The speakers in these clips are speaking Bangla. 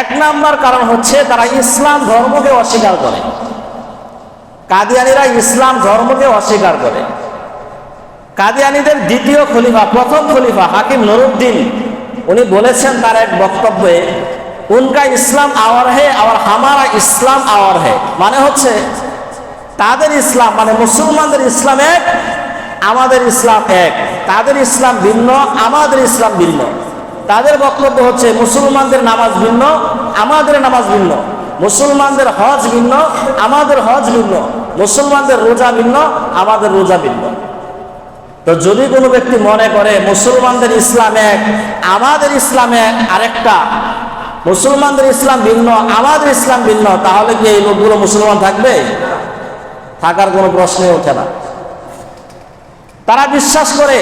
এক নাম্বার কারণ হচ্ছে তারা ইসলাম ধর্মকে অস্বীকার করে। কাদিয়ানিরা ইসলাম ধর্মকে অস্বীকার করে। কাদিয়ানিদের দ্বিতীয় খলিফা, প্রথম খলিফা হাকিম নুরুদ্দিন, উনি বলেছেন তার এক বক্তব্যে, উনকা ইসলাম আওয়ার হে আর হামারা ইসলাম আওয়ার হে। মানে হচ্ছে তাদের ইসলাম মানে মুসলমানদের ইসলাম এক, আমাদের ইসলাম এক। তাদের ইসলাম ভিন্ন, আমাদের ইসলাম ভিন্ন। তাদের বক্তব্য হচ্ছে, মুসলমানদের নামাজ ভিন্ন, আমাদের নামাজ ভিন্ন। মুসলমানদের হজ ভিন্ন, আমাদের হজ ভিন্ন। মুসলমানদের রোজা ভিন্ন, আমাদের রোজা ভিন্ন। তো যদি কোনো ব্যক্তি মনে করে, মুসলমানদের ইসলাম এক, আমাদের ইসলাম এক, আরেকটা, মুসলমানদের ইসলাম ভিন্ন, আমাদের ইসলাম ভিন্ন, তাহলে কি এই লোকগুলো মুসলমান থাকবে? থাকার কোনো প্রশ্নই ওঠে না। তারা বিশ্বাস করে,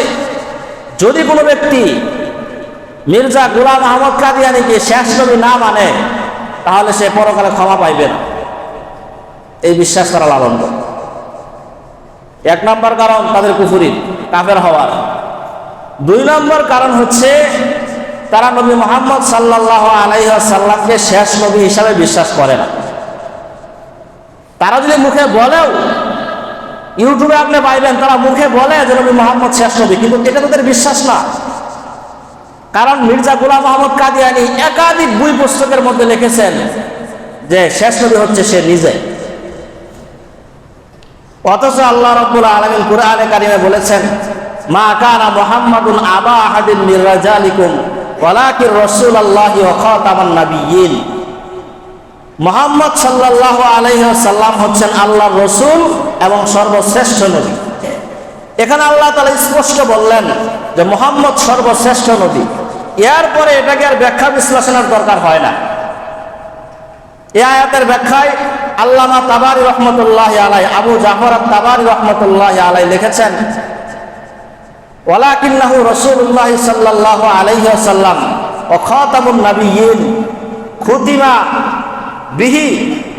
যদি কোনো ব্যক্তি মির্জা গুলাম আহমদ কাদিয়ানিকে শেষ নবী না মানে তাহলে সে পরকালে ক্ষমা পাইবে না। এই বিশ্বাস তারা লালন এক নম্বর কারণ তাদের কুফুরি, কাফের হওয়ার। দুই নম্বর কারণ হচ্ছে, তারা নবী মোহাম্মদ সাল্লাহ আলাইসাল্লামকে শেষ নবী হিসাবে বিশ্বাস করে না। তারা যদি মুখে বলেও, ইউটিউবে আপনি পাইবেন, তারা মুখে বলে যে নবী মোহাম্মদ শেষ নবী, কিন্তু এটা তাদের বিশ্বাস না। কারণ মির্জা গুলাম মোহাম্মদ কাদিয়ানি একাধিক বই পুস্তকের মধ্যে লিখেছেন যে শেষ নবী হচ্ছে সে নিজে। অথচ আল্লাহ রব্বুল আলমিন কুরআনে কারিমে বলেছেন, মা কানা মুহাম্মাদুন আবা আহাদিন মির রাজালিকুম ওয়ালাকির রাসূলুল্লাহি ওয়া খাতামান নাবিয়্যিন। মোহাম্মদ সাল্লাহ আলাইসাল্লাম হচ্ছেন আল্লাহর রসুল এবং সর্বশ্রেষ্ঠ নবী। এখানে আল্লাহ তালা স্পষ্ট বললেন যে মোহাম্মদ সর্বশ্রেষ্ঠ নবী। এরপরে এটাকে আর ব্যাখ্যা বিশ্লেষণের দরকার হয় না। এ আয়াতের ব্যাখ্যায় আল্লামা তাবারি রহমতুল্লাহ আলাই আবু জাফর তাবারি রহমতুল্লাহ আলাই লিখেছেন, ওয়ালাকিন্নাহু রসুল্লাহ সাল্লাহ আলাইসাল্লাম ও খতামুন নবীন খুতিমা বিহি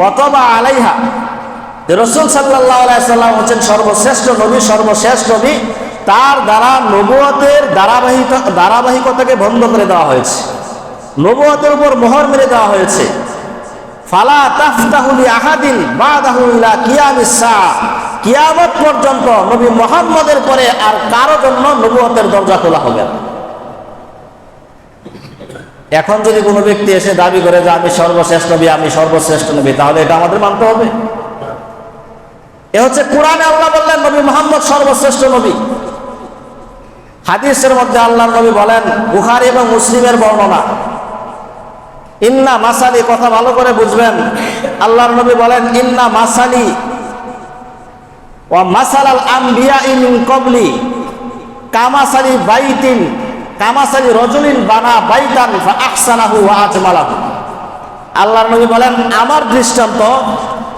অথবা আলাইহা। রসুল সাল্লাহ হচ্ছেন সর্বশ্রেষ্ঠ নবী সর্বশ্রেষ্ঠ নবী। তার দ্বারা নবুয়তের ধারাবাহিক ধারাবাহিকতাকে বন্ধ করে দেওয়া হয়েছে। নবুয়তের উপর মোহর মেরে দেওয়া হয়েছে। ফালা তাফতাহুলি আহাদিন বাদাহু ইলা কিয়ামিস কিয়ামত পর্যন্ত নবী মোহাম্মদের পরে আর কারও জন্য নবুয়তের দরজা খোলা হবে না। এখন যদি কোনো ব্যক্তি এসে দাবি করে যে আমি সর্বশ্রেষ্ঠ নবী, আমি সর্বশ্রেষ্ঠ নবী, তাহলে এটা আমাদের মানতে হবে। এ হচ্ছে কোরআনে আল্লাহ বললেন, নবী মোহাম্মদ সর্বশ্রেষ্ঠ নবী। হাদিসের মধ্যে আল্লাহ নবী বলেন, বুখারি এবং মুসলিমের বর্ণনা। ইন্না মাসালি, কথা ভালো করে বুঝবেন। আল্লাহর নবী বলেন, ইন্না মাসালি ও মাসাল আল আম্বিয়া ইন কবলি। কামাসালি বাইতিন, কামাসালি রজুলিন বানা বাইতান আহসানাহু আজমালাহু। আল্লাহর নবী বলেন, আমার দৃষ্টান্ত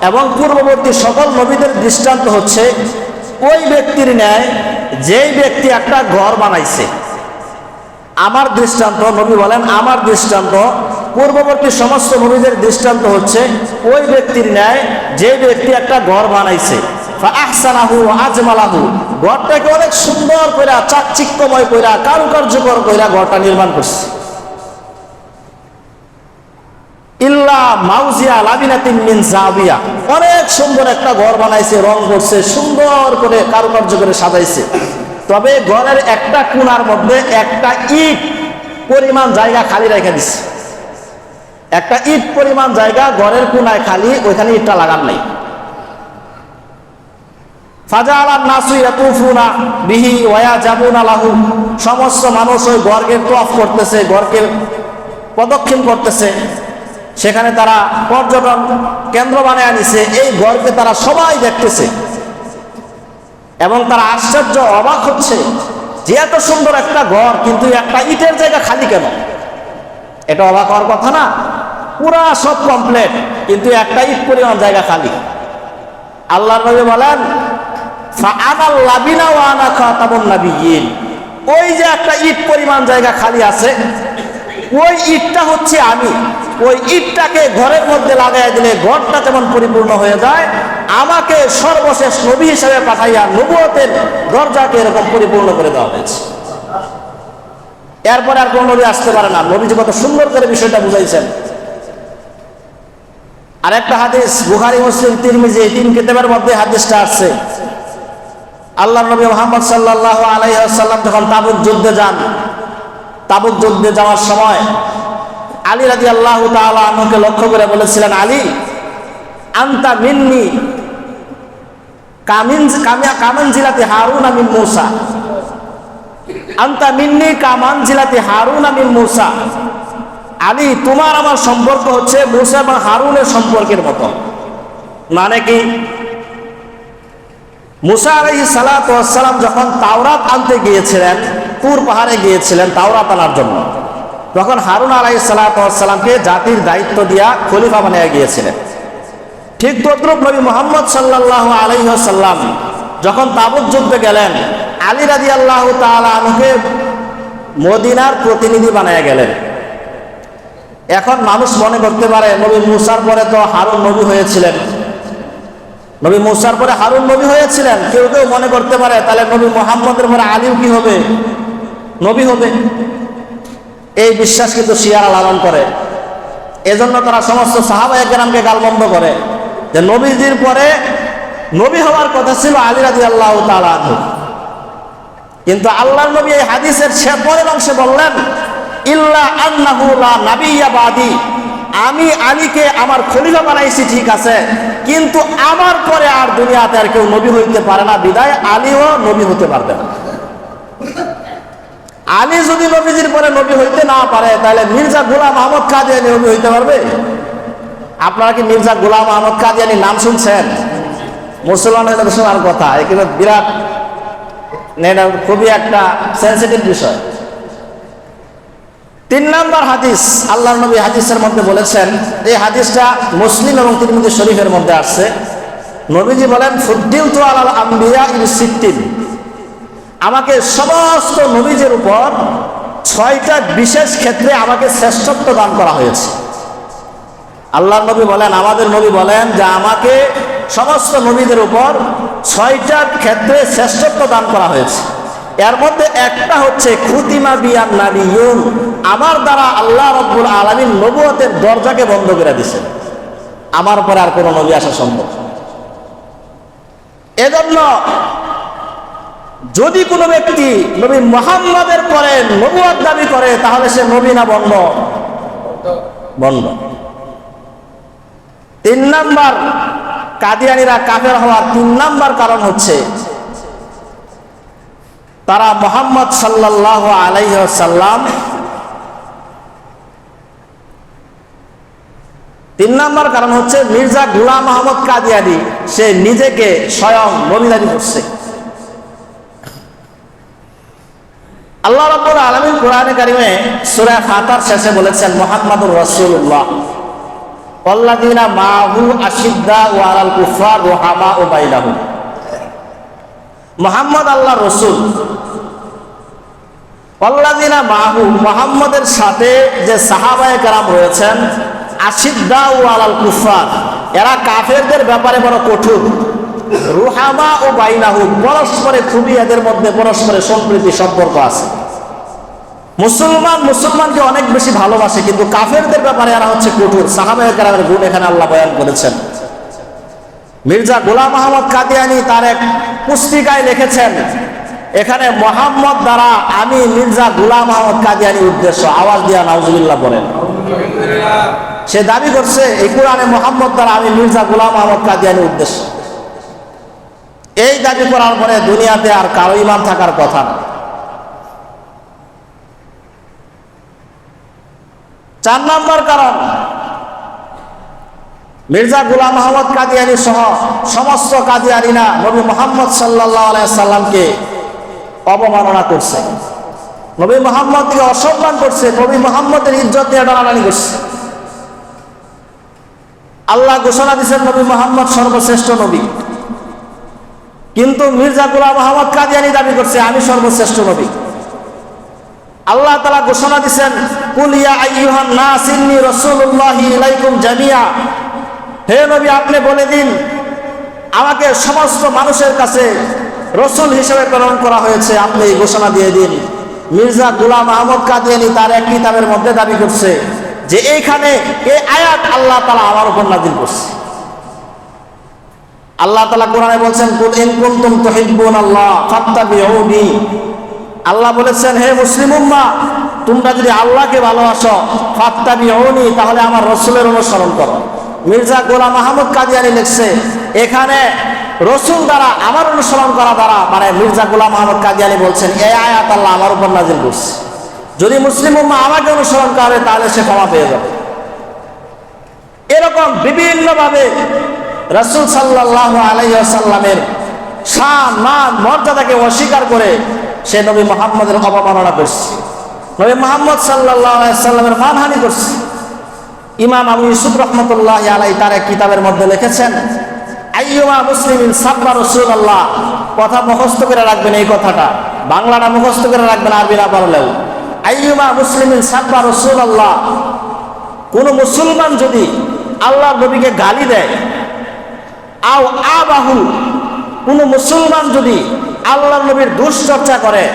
এবং পূর্ববর্তী সকল নবীদের দৃষ্টান্ত হচ্ছে, ওই ব্যক্তির ন্যায় যেই ব্যক্তি একটা ঘর বানাইছে, আমার দৃষ্টান্ত, নবী বলেন, আমার দৃষ্টান্ত, পূর্ববর্তী সমস্ত নবীদের দৃষ্টান্ত হচ্ছে ওই ব্যক্তির ন্যায় যে ব্যক্তি একটা ঘর বানাইছে। ঘরটাকে অনেক সুন্দর কইরা, চাকচিক্যময় কইরা, কারুকার্যকর কইরা ঘরটা নির্মাণ করছে। ইল্লা মাউজিয়া লাবিনাতিন মিন অনেক সুন্দর একটা ঘর বানাইছে, রং করছে, সুন্দর করে কারুকার্য করে সাজাইছে। তবে ঘরের একটা কোণার মধ্যে একটা ইট পরিমাণ জায়গা খালি রেখে দিছে। একটা ইট পরিমাণ জায়গা ঘরের কোনায় খালি, ওইখানে ইটটা লাগান নাই। বিহি ওয়া জাবুনা লাহু। সমস্ত মানুষ ওই গর্গের টফ করতেছে গর্গের প্রদক্ষিণ করতেছে। সেখানে তারা পর্যটন কেন্দ্র বানিয়ে আনিছে, এই গড়কে তারা সবাই দেখতেছে। এবং তারা আশ্চর্য অবাক হচ্ছে যে এত সুন্দর একটা ঘর, কিন্তু একটা ইটের জায়গা খালি কেন? এটা অবাক হওয়ার কথা না। পুরা সব কমপ্লিট কিন্তু একটা ইট পরিমাণ জায়গা খালি। আল্লাহ নবী বলেন ওই যে একটা ইট পরিমাণ জায়গা খালি আছে ওই ইটটা হচ্ছে আমি। ওই ইটটাকে ঘরের মধ্যে লাগাই দিলে ঘরটা যেমন পরিপূর্ণ হয়ে যায়, আমাকে সর্বশেষ নবী হিসেবে পাঠাইয়া নবুয়তের দরজাকে এরকম পরিপূর্ণ করে দেওয়া হয়েছে। এরপরে আর কোন নবী আসতে পারে না। নবীজি কত সুন্দর করে বিষয়টা বুঝাইছেন। আরেকটা হাদিস, বুখারি, মুসলিম, তিরমিজি, এই তিন কিতাবের মধ্যে হাদিসটা আসছে। আল্লাহ নবী মোহাম্মদ সাল্লাহ আলাইসাল্লাম যখন তাবুক যুদ্ধে যান তাবুক যুদ্ধে যাওয়ার সময় আলী রাজি আল্লাহ তালকে লক্ষ্য করে বলেছিলেন, আলী, আন্তা মিন্নি কামিন কামিয়া কামান জিলাতে হারুন আমিন মৌসা। আন্তা মিন্নি কামান জিলাতে হারুন আমিন মৌসা। আলী, তোমার আমার সম্পর্ক হচ্ছে মুসা এবং হারুনের সম্পর্কের মতো। মানে কি? মুসা আলাই সালাতাম যখন তাওরাত আনতে গিয়েছিলেন তুর পাহাড়ে গিয়েছিলেন তাওরাত আনার জন্য, তখন হারুন আলাই সালাতামকে জাতির দায়িত্ব দিয়া খলিফা বানিয়ে গিয়েছিলেন। ঠিক তদ্রুপ নবী মোহাম্মদ সাল্লাহ আলাইসাল্লাম যখন তাবুক যুদ্ধে গেলেন, আলী রাজি আল্লাহ তালকে মদিনার প্রতিনিধি বানিয়ে গেলেন। এখন মানুষ মনে করতে পারে নবী মুসার পরে তো হারুন নবী হয়েছিলেন। নবী মুসার পরে হারুন নবী হয়েছিলেন। কেউ কেউ মনে করতে পারে, তাহলে নবী মোহাম্মদের পরে আলিও কি হবে? নবী হবে। এই বিশ্বাস কিন্তু শিয়ারা লালন করে। এজন্য তারা সমস্ত সাহাবা একরামকে গালবন্ধ করে। যে নবীজির পরে নবী হওয়ার কথা ছিল আলী রাজি আল্লাহ তালু কিন্তু আল্লাহ নবী এই হাদিসের সে পরের অংশে বললেন, ইল্লা আন্নাহু লা নাবিয়্যা বাদি। আমি আলীকে আমার খলিফা বানাইছি, ঠিক আছে? কিন্তু আমার পরে আর দুনিয়াতে আর কেউ নবী হইতে পারে না। বিদায় আলীও নবী হতে পারবে না। আলী যদি নবীজির পরে নবী হইতে না পারে, তাহলে মির্জা গোলাম আহমদ কাদিয়ানি নবী হইতে পারবে? আপনারা কি মির্জা গোলাম আহমদ কাদিয়ানি নাম শুনছেন? মুসলমান হইলে শোনার কথা এখানে বিরাট খুবই একটা সেন্সিটিভ বিষয়। তিন নম্বর হাদিস আল্লাহ নবী হাদিসের মধ্যে বলেছেন, এই হাদিসটা মুসলিম এবং তিরমিজি শরীফের মধ্যে আসছে। নবীজি বলেন ফুদ্দিল তো আল আম্বিয়া ইন সিদ্দিন। আমাকে সমস্ত নবীজের উপর ছয়টা বিশেষ ক্ষেত্রে আমাকে শ্রেষ্ঠত্ব দান করা হয়েছে। আল্লাহ নবী বলেন, আমাদের নবী বলেন যে আমাকে সমস্ত নবীদের উপর ছয়টা ক্ষেত্রে শ্রেষ্ঠত্ব দান করা হয়েছে। এর মধ্যে একটা হচ্ছে, খুতিমা বিয়ান নাবিয়ুন। আমার দ্বারা আল্লাহ রব্বুল আলমীর নবুয়তের দরজাকে বন্ধ করে দিছে আমার পরে আর কোনো নবী আসা সম্ভব এজন্য যদি কোনো ব্যক্তি নবী মোহাম্মদের পরে নবুয়াদ দাবি করে, তাহলে সে নবী না বন্ধ? বন্ধ। তিন নাম্বার কাদিয়ানিরা কাফের হওয়ার তিন নাম্বার কারণ হচ্ছে, তারা মোহাম্মদ সাল্লাহ আলাইসাল্লাম তিন নম্বর কারণ হচ্ছে মির্জা গুলাম আহমদ কাদিয়ানি সে নিজেকে স্বয়ং নবীদারি করছে। আল্লাহ রব্বুল আলমিন কোরআনে কারিমে সুরা ফাতার শেষে বলেছেন, মোহাম্মদুর রসুল্লাহ অল্লাদিনা মাহু আশিদ্দা ওয়ারাল কুফার রোহামা ও বাইলাহু মোহাম্মদ আল্লাহ রসুল। অল্লাদিনা মাহু, মোহাম্মদের সাথে যে সাহাবায় কারাম রয়েছেন আশিদ্দা ও আলাল কুফার এরা কাফেরদের ব্যাপারে বড় কঠোর। রুহামা ও বাইনাহু পরস্পরে খুবই এদের মধ্যে পরস্পরে সম্প্রীতি, সম্পর্ক আছে। মুসলমান মুসলমানকে অনেক বেশি ভালোবাসে, কিন্তু কাফেরদের ব্যাপারে এরা হচ্ছে কঠোর। সাহাবায় কারামের গুণ এখানে আল্লাহ বয়ান করেছেন। মির্জা গোলাম আহমদ কাদিয়ানি তার এক পুস্তিকায় লিখেছেন, এখানে মোহাম্মদ দ্বারা আমি মির্জা গুলাম আহমদ কাদিয়ানি উদ্দেশ্য। আওয়াজ দিয়া নাউজুবিল্লাহ বলেন। সে দাবি করছে, এই কোরআনে মোহাম্মদ দ্বারা আমি মির্জা গুলাম আহমদ কাদিয়ানি উদ্দেশ্য। এই দাবি করার পরে দুনিয়াতে আর কারও ইমান থাকার কথা না। চার নম্বর কারণ, মির্জা গুলাম আহমদ কাদিয়ানি সহ সমস্ত কাদিয়ানিরা নবী মোহাম্মদ সাল্লাহ সাল্লামকে অবমাননা করছে। নবী মোহাম্মদকে অসম্মান করছে, নবী মোহাম্মদের ইজ্জত নিয়ে টানাটানি করছে। আল্লাহ ঘোষণা দিচ্ছেন নবী মোহাম্মদ সর্বশ্রেষ্ঠ নবী। কিন্তু মির্জা গুলাম আহমদ কাদিয়ানি দাবি করছে, আমি সর্বশ্রেষ্ঠ নবী। আল্লাহ তালা ঘোষণা দিচ্ছেন কুলিয়া আইয়ুহান নাসিন্নি রসুল্লাহি ইলাইকুম জামিয়া। হে নবী, আপনি বলে দিন, আমাকে সমস্ত মানুষের কাছে রসুল হিসেবে প্রেরণ করা হয়েছে, আপনি ঘোষণা দিয়ে দিন। মির্জা গুলাম আহমদ কাদিয়ানি তার এক কিতাবের মধ্যে দাবি করছে যে এইখানে এই আয়াত আল্লাহ তালা আমার উপর নাজিল করছে। আল্লাহ তালা কোরআনে বলছেন, কুল ইন কুনতুম আল্লাহ আল্লাহ বলেছেন, হে মুসলিম উম্মাহ তোমরা যদি আল্লাহকে ভালোবাসো, ফাত্তাবিউনি, তাহলে আমার রসুলের অনুসরণ করো। মির্জা গোলাম মাহমুদ কাদিয়ানি লিখছে, এখানে রসুল দ্বারা আমার অনুসরণ করা দ্বারা মানে মির্জা গোলাম মাহমুদ কাদিয়ানি বলছেন, এই আয়াত আল্লাহ আমার উপর নাজিল করছে। যদি মুসলিম উম্মা আমাকে অনুসরণ করে, তাহলে সে ক্ষমা পেয়ে যাবে। এরকম বিভিন্নভাবে রসুল সাল্লাহ আলাইসাল্লামের শান, মান, মর্যাদাকে অস্বীকার করে সে নবী মোহাম্মদের অবমাননা করছে। নবী মোহাম্মদ সাল্লাহ সাল্লামের মানহানি করছে। ইমাম আবু ইউসুফ রহমতুল্লাহ আলাই তার এক কিতাবের মধ্যে লিখেছেন, আইয়ুমা মুসলিম সাব্বা রসুল আল্লাহ কথা মুখস্থ করে রাখবেন এই কথাটা। বাংলাটা মুখস্থ করে রাখবেন, আরবি না পারলেও আইয়ুমা মুসলিম সাব্বা রসুল আল্লাহ কোন মুসলমান যদি আল্লাহ নবীকে গালি দেয়, আও আবাহু, কোন মুসলমান যদি আল্লাহ নবীর দুশ্চর্চা করে,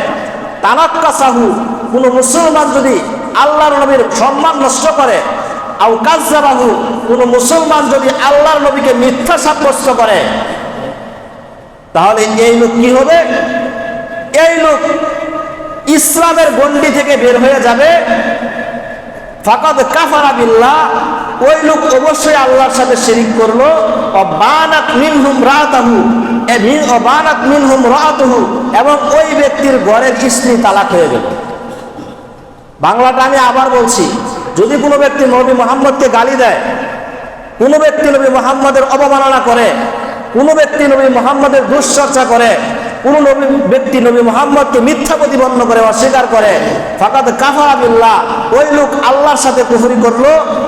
তানাক্কাসাহু, কোন মুসলমান যদি আল্লাহর নবীর সম্মান নষ্ট করে, আও কাজ্জাবাহু, কোন মুসলমান যদি আল্লাহর নবীকে মিথ্যা সাব্যস্ত করে, তাহলে এই লোক কি হবে? এই লোক ইসলামের গণ্ডি থেকে বের হয়ে যাবে। ফাকাদ কাফারা বিল্লাহ, ওই লোক অবশ্যই আল্লাহর সাথে শিরিক করল। অবানাত মিনহুম রাতাহু অবানাত মিনহুম রাতাহু, এবং ওই ব্যক্তির ঘরের স্ত্রী তালাক হয়ে গেল। বাংলাটা আমি আবার বলছি, যদি কোনো ব্যক্তি নবী মোহাম্মদকে গালি দেয়, কোনো ব্যক্তি নবী মোহাম্মদের অবমাননা করে, কোনো ব্যক্তি নবী মোহাম্মদের দুশ্চর্চা করে কোন নবী, ব্যক্তি নবী মোহাম্মদকে মিথ্যা প্রতিপন্ন করে, অস্বীকার করে, ফাকাদ কাফারা বিল্লাহ, ওই লোক আল্লাহর সাথে কুফরি করল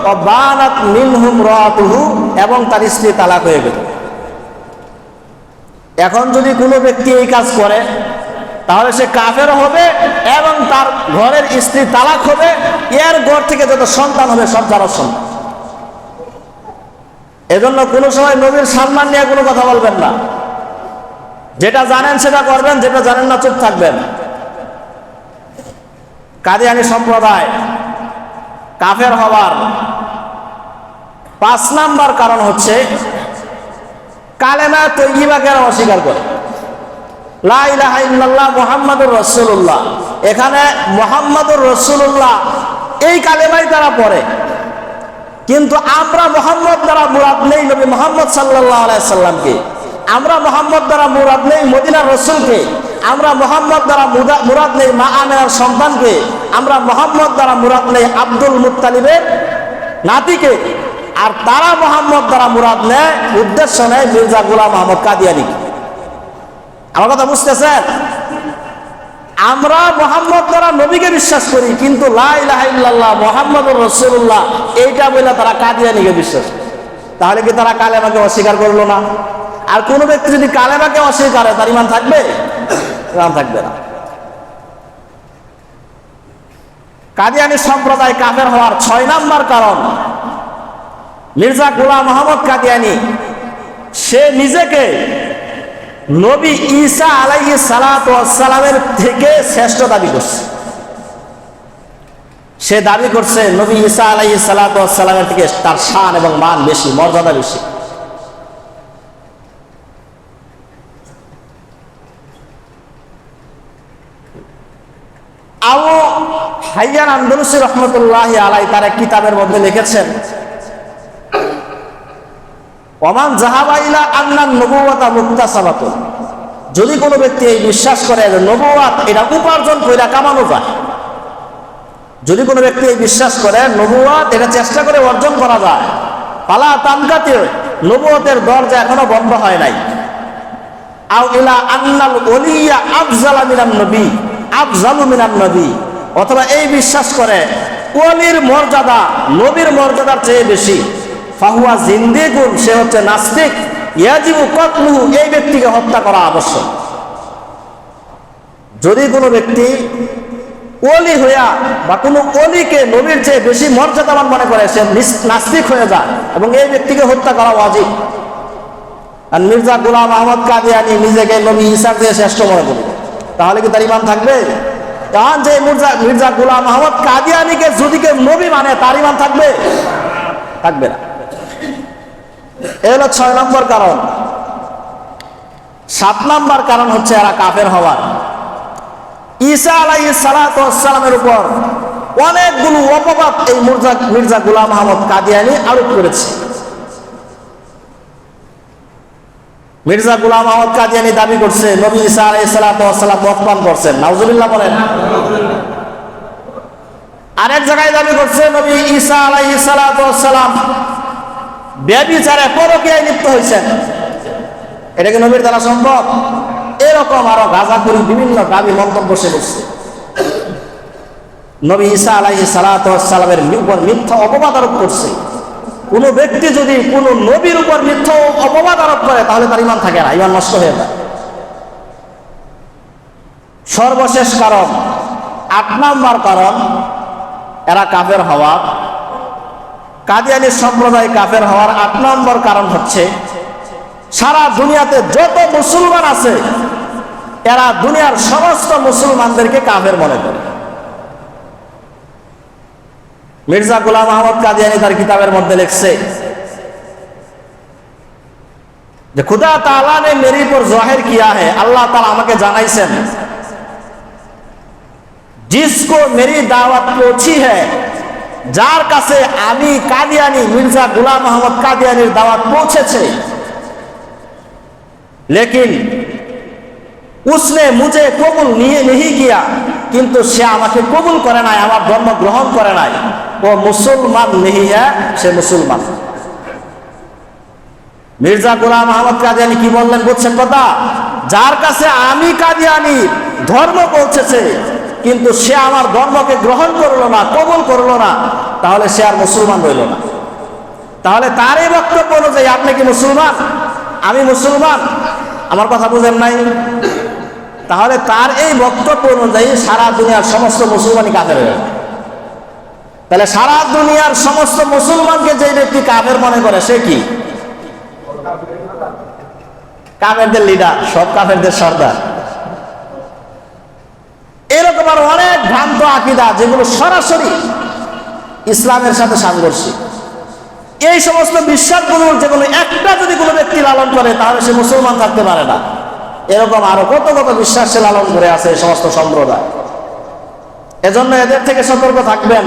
ও বানাত মিনহুম রাতুহু, এবং তার স্ত্রী তালাক হয়ে গেল। এখন যদি কোনো ব্যক্তি এই কাজ করে, তাহলে সে কাফের হবে, এবং তার ঘরের স্ত্রী তালাক হবে, এর ঘর থেকে যত সন্তান হবে, সব যারা সন্তান। এজন্য কোনো সময় নবীর সম্মান নিয়ে কোনো কথা বলবেন না। যেটা জানেন সেটা করবেন, যেটা জানেন না চুপ থাকবেন। কাদিয়ানি সম্প্রদায় কাফের হবার পাঁচ নাম্বার কারণ হচ্ছে কালেমা তৈবাকে অস্বীকার করে। লাহ মোহাম্মদুর রসুল্লাহ এখানে মোহাম্মদুর রসুল্লাহ এই কালেমাই তারা পড়ে। কিন্তু আমরা মোহাম্মদ দ্বারা মুরাদ নেই নবী মোহাম্মদ সাল্লাহ আলাইসাল্লামকে আমরা মোহাম্মদ দ্বারা মুরাদ নেই মদিনার রসুলকে, আমরা মোহাম্মদ দ্বারা মুরাদ নেই মা আমেনার সন্তানকে, আমরা মোহাম্মদ দ্বারা মুরাদ নেই আব্দুল মুতালিবের নাতিকে। আর তারা মোহাম্মদ দ্বারা মুরাদ নেয়, উদ্দেশ্য নেয় মির্জা গুলাম আহমদ কাদিয়ানিকে আমার কথা বুঝতেছেন? আমরা মোহাম্মদ দ্বারা নবীকে বিশ্বাস করি, কিন্তু লাইল্লাহ মোহাম্মদ রসুল্লাহ এইটা বলে তারা কাদিয়ানিকে বিশ্বাস তাহলে কি তারা কালেমাকে অস্বীকার করল না? আর কোনো ব্যক্তি যদি কালেমাকে অস্বীকার তার ইমান থাকবে? ইমান থাকবে না। কাদিয়ানি সম্প্রদায় কাফের হওয়ার ছয় নাম্বার কারণ, মির্জা গোলাম মোহাম্মদ কাদিয়ানি সে নিজেকে নবী ঈসা আলাই সালামের থেকে শ্রেষ্ঠ দাবি করছে। সে দাবি করছে, নবী ঈসা আলাই সালামের থেকে তার শান এবং মান বেশি, মর্যাদা বেশি। আবু হাইয়ান আন্দোলসি রহমতুল্লাহ আলাই তার কিতাবের মধ্যে লিখেছেন, ওমান জাহাবাইলা আন্নান নবুয়াতা মুক্তাসাবাত। যদি কোনো ব্যক্তি এই বিশ্বাস করে নবুয়াত এটা উপার্জন করে কামানো যায়, যদি কোনো ব্যক্তি এই বিশ্বাস করে নবুয়াত এটা চেষ্টা করে অর্জন করা যায় পালা তানকাতে নবুয়তের দরজা এখনও বন্ধ হয় নাই। আও ইলা আন্নাল ওলিয়া আফজালা মিনান নবী। আফজালু মিনান নবী। অথবা এই বিশ্বাস করে ওলির মর্যাদা, নবীর মর্যাদার চেয়ে বেশি। ফাহুয়া জিন্দিগুন, সে হচ্ছে নাস্তিক। ইয়াজিবু কতলুহু, এই ব্যক্তিকে হত্যা করা আবশ্যক। যদি কোনো ব্যক্তি অলি হইয়া বা কোনো অলিকে নবীর চেয়ে বেশি মর্যাদাবান মনে করে, সে নাস্তিক হয়ে যায় এবং এই ব্যক্তিকে হত্যা করা অজিব আর মির্জা গুলাম আহমদ কাদিয়ানি নিজেকে নবী ইসার দিয়ে শ্রেষ্ঠ মনে করি। তাহলে কি তার ইমান থাকবে? তখন যে মির্জা মির্জা গুলাম আহমদ কাদিয়ানিকে যদি কেউ নবী মানে তার ইমান থাকবে? থাকবে না। এ হলো ছয় নম্বর কারণ। সাত নম্বর কারণ হচ্ছে এরা কাফের হওয়ার। ঈসা আলাই সালামের উপর অনেকগুলো অপবাদ এই মির্জা মির্জা গুলাম আহমদ কাদিয়ানি আরোপ করেছে। মির্জা গুলাম আহমদ কাদিয়ানি দাবি করছে, নবী ঈসা আলাই সালাম মতপান করছেন। নাউজুবিল্লাহ বলেন। আরেক জায়গায় দাবি করছে, নবী ঈসা আলাই সালাম ব্যবিচারে পরকীয়ায় লিপ্ত হয়েছেন এটা কি নবীর দ্বারা সম্ভব? এরকম আরও গাজা করি বিভিন্ন দাবি মন্তব্য সে করছে। নবী ঈসা আলাইহি সালামের উপর মিথ্যা অপবাদ আরোপ করছে। কোন ব্যক্তি যদি কোন নবীর উপর মিথ্যা অপবাদ আরোপ করে, তাহলে তার ইমান থাকে না ইমান নষ্ট হয়ে যায়। সর্বশেষ কারণ, আট নম্বর কারণ, এরা কাফের হওয়া। কাদিয়ানি সম্প্রদায় কাফের হওয়ার আট নম্বর কারণ হচ্ছে, সারা দুনিয়াতে যত মুসলমান আছে, এরা দুনিয়ার সমস্ত মুসলমানদেরকে কাফের মনে করে। মির্জা গোলাম আহমদ কাদিয়ানি তার কিতাবের মধ্যে লিখছে যে, খুদা তালা নে মেরি পর জহের কিয়া হে, আল্লাহ তালা আমাকে জানাইছেন, জিসকো মেরি দাওয়াত পৌঁছি হ্যাঁ যার কাছে আমি কাদিয়ানি, মির্জা গুলাম আহমদ কাদিয়ানির দাওয়াত পৌঁছেছে। লেকিন উসনে মুজে কবুল নিয়ে নেহি গিয়া, কিন্তু সে আমাকে কবুল করে নাই, আমার ধর্ম গ্রহণ করে নাই। ও মুসলমান নেহি হ্যাঁ সে মুসলমান। মির্জা গোলাম আহমদ কাদিয়ানি কি বললেন বুঝছেন কথা? যার কাছে আমি কাদিয়ানি, ধর্ম পৌঁছেছে কিন্তু সে আমার ধর্মকে গ্রহণ করল না, কবল করল না, তাহলে সে আর মুসলমান রইল না। তাহলে তার এই বক্তব্য অনুযায়ী আপনি কি মুসলমান? আমি মুসলমান? আমার কথা বুঝেন নাই? তাহলে তার এই বক্তব্য অনুযায়ী সারা দুনিয়ার সমস্ত মুসলমানই হয়ে যাবে। তাহলে সারা দুনিয়ার সমস্ত মুসলমানকে যে ব্যক্তি কাফের মনে করে, সে কি? কাফেরদের লিডার সব কাফেরদের সর্দার। এরকম আর অনেক ভ্রান্ত আকিদা যেগুলো সরাসরি ইসলামের সাথে সাংঘর্ষিক। এই সমস্ত বিশ্বাসগুলোর যে কোনো একটা যদি কোনো ব্যক্তি লালন করে, তাহলে সে মুসলমান থাকতে পারে না। এরকম আরও কত কত বিশ্বাস সে লালন করে আছে এই সমস্ত সম্প্রদায়। এজন্য এদের থেকে সতর্ক থাকবেন।